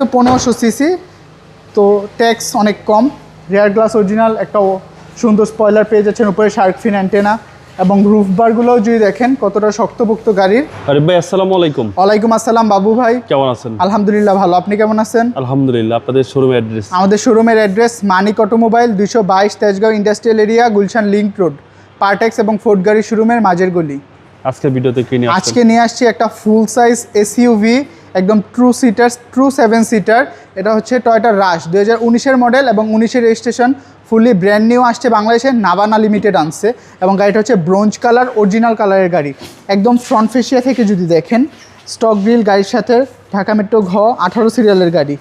তো পনেরোশো সিসি তো ট্যাক্স অনেক কম। রেয়ার গ্লাস অরিজিনাল একটা সুন্দর স্পয়লার পেয়ে যাচ্ছেন উপরে শার্ক ফিন অ্যান্টেনা এবং রুফ বারগুলোও যদি দেখেন কতটা শক্তপোক্ত গাড়ির। আরে ভাই আসসালামু আলাইকুম। ওয়ালাইকুম আসসালাম বাবু ভাই। কেমন আছেন? আলহামদুলিল্লাহ ভালো। আপনি কেমন আছেন? আলহামদুলিল্লাহ আপনাদের শোরুম অ্যাড্রেস আমাদের শোরুমের অ্যাড্রেস মানিক অটোমোবাইল দুশো বাইশ Tejgaon industrial area Gulshan link road Partex এবং ফোর্ট গাড়ি শোরুমের মাঝের গলি। আজকের ভিডিওতে কি নিয়ে আজকে নিয়ে আসছি একটা ফুল সাইজ এসইউভি একদম true seater true seven seater এটা হচ্ছে টয়টা রাশ দু হাজার মডেল এবং উনিশের রেজিস্ট্রেশন ফুললি ব্র্যান্ড নিউ আসছে বাংলাদেশের নাবানা লিমিটেড আনছে এবং গাড়িটা হচ্ছে ব্রোঞ্জ কালার অরিজিনাল কালারের গাড়ি। একদম ফ্রন্ট ফেসিয়া থেকে যদি দেখেন স্টক গ্রিল গাড়ির সাথে ঢাকা মেট্রো ঘ, আঠারো সিরিয়ালের গাড়ি।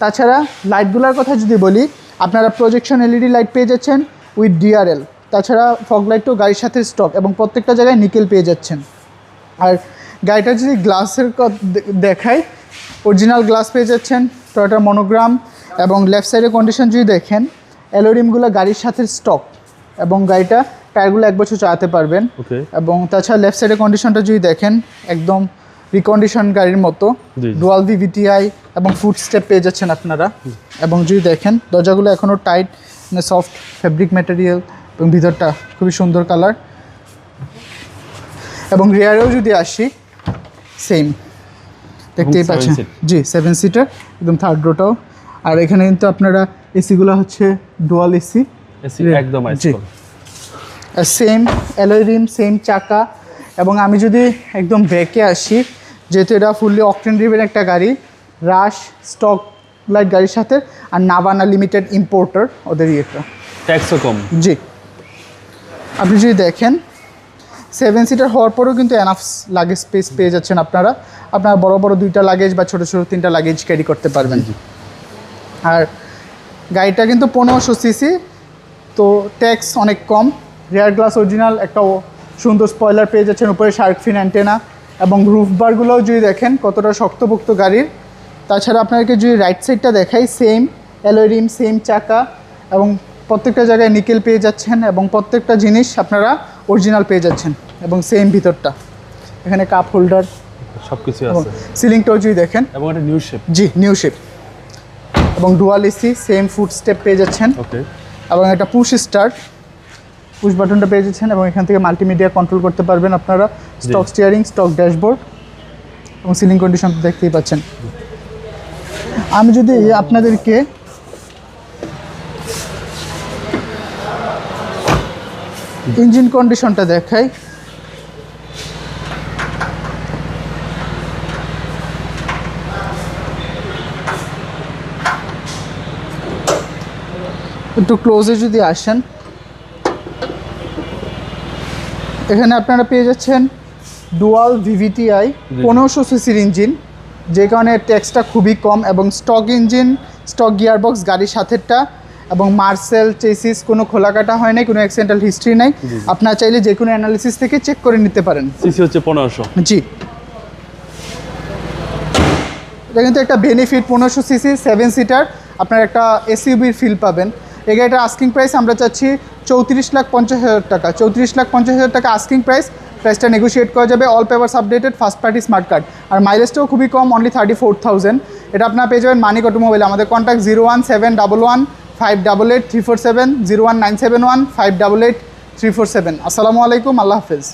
তাছাড়া লাইটগুলোর কথা যদি বলি, আপনারা প্রজেকশন এলইডি লাইট পেয়ে যাচ্ছেন উইথ ডিআরএল তাছাড়া ফগ লাইটও গাড়ির সাথে স্টক এবং প্রত্যেকটা জায়গায় নিকেল পেয়ে যাচ্ছেন। আর গাড়িটা যদি গ্লাসের দেখাই অরিজিনাল গ্লাস পেয়ে যাচ্ছেন টয়টার মনোগ্রাম এবং লেফট সাইডের কন্ডিশন যদি দেখেন অ্যালোরিমগুলো গাড়ির সাথে স্টক এবং গাড়িটা টায়ারগুলো এক বছর চালাতে পারবেন। এবং তাছাড়া লেফট সাইডের কন্ডিশনটা যদি দেখেন একদম রিকন্ডিশন গাড়ির মতো। ডুয়াল ভিভিটিআই এবং ফুড স্টেপ পেয়ে যাচ্ছেন আপনারা। এবং যদি দেখেন দরজাগুলো এখনও টাইট মানে সফট ফেব্রিক ম্যাটেরিয়াল এবং ভিতরটা খুবই সুন্দর কালার এবং রেয়ারেও যদি আসি সেম দেখতেই পাচ্ছেন। জি সেভেন সিটার একদম থার্ড রোটাও আর এখানে কিন্তু আপনারা এসিগুলো হচ্ছে ডুয়াল এসি এসি একদম জি। সেম অ্যালোরিম সেম চাকা। এবং আমি যদি একদম ব্যাকে আসি যেহেতু এটা ফুললি অকটেন ড্রিভেন একটা গাড়ি রাশ স্টক লাইট গাড়ির সাথে আর নাবানা লিমিটেড ইম্পোর্টার ওদের ইয়েটা। ট্যাক্সও কম। জি। আপনি যদি দেখেন সেভেন সিটার হওয়ার পরেও কিন্তু এনাফ লাগেজ স্পেস পেয়ে যাচ্ছেন আপনারা। আপনারা বড় বড় দুইটা লাগেজ বা ছোটো ছোটো তিনটা লাগেজ ক্যারি করতে পারবেন। আর গাড়িটা কিন্তু পনেরোশো সিসি তো ট্যাক্স অনেক কম। রেয়ার গ্লাস অরিজিনাল একটা সুন্দর স্পয়লার পেয়ে যাচ্ছেন উপরে শার্ক ফিন অ্যান্টেনা এবং রুফ বারগুলোও যদি দেখেন কতটা শক্তপোক্ত গাড়ির। তাছাড়া আপনাকে যদি রাইট সাইডটা দেখাই সেম অ্যালোরিম সেম চাকা এবং প্রত্যেকটা জায়গায় নিকেল পেয়ে যাচ্ছেন এবং প্রত্যেকটা জিনিস আপনারা অরিজিনাল পেয়ে যাচ্ছেন এবং সেম ভিতরটা। এখানে কাপ হোল্ডার সব কিছু এবং আছে। সিলিংটাও যদি দেখেন। এবং একটা নিউ শেপ জি নিউ শেপ এবং dual AC same foot step পেয়ে যাচ্ছেন। ওকে এবং একটা পুশ স্টার্ট পুশ বাটনটা পেয়ে যাচ্ছেন এবং এখান থেকে মাল্টিমিডিয়া কন্ট্রোল করতে পারবেন আপনারা। স্টক স্টিয়ারিং স্টক ড্যাশবোর্ড এবং সিলিং কন্ডিশন দেখতেই পাচ্ছেন। আমি যদি আপনাদেরকে ইঞ্জিন কন্ডিশনটা দেখাই। একটু ক্লোজে যদি আসেন। এখানে আপনারা পেয়ে যাচ্ছেন ডুয়াল ভিভিটিআই পনেরোশো সিসির ইঞ্জিন যে কারণে ট্যাক্সটা খুবই কম এবং স্টক ইঞ্জিন স্টক গিয়ারবক্স গাড়ির সাথেরটা এবং মার্সেল চেসিস কোনো খোলাকাটা হয় নাই কোনো অ্যাক্সিডেন্টাল হিস্ট্রি নাই। আপনারা চাইলে যে কোনো অ্যানালিসিস থেকে চেক করে নিতে পারেন। সিসি হচ্ছে পনেরোশো। জি। এটা কিন্তু একটা বেনিফিট পনেরোশো সিসি সেভেন সিটার আপনার একটা এসইউবির ফিল পাবেন। এই গাড়িটার আস্কিং প্রাইস আমরা চাচ্ছি চৌত্রিশ লাখ পঞ্চাশ হাজার টাকা। চৌত্রিশ লাখ পঞ্চাশ হাজার টাকা আস্কিং প্রাইস প্রাইসটা নেগোশিয়েট করা যাবে all papers updated first party smart card আর মাইলেজটাও খুবই কম অনলি থার্টি ফোর থাউজেন্ড এটা আপনারা পেয়ে যাবেন মানিক অটোমোবাইল আমাদের contact zero one seven double one five double eight three four seven zero one nine seven one five double eight three four seven আসসালামু আলাইকুম আল্লাহ হাফেজ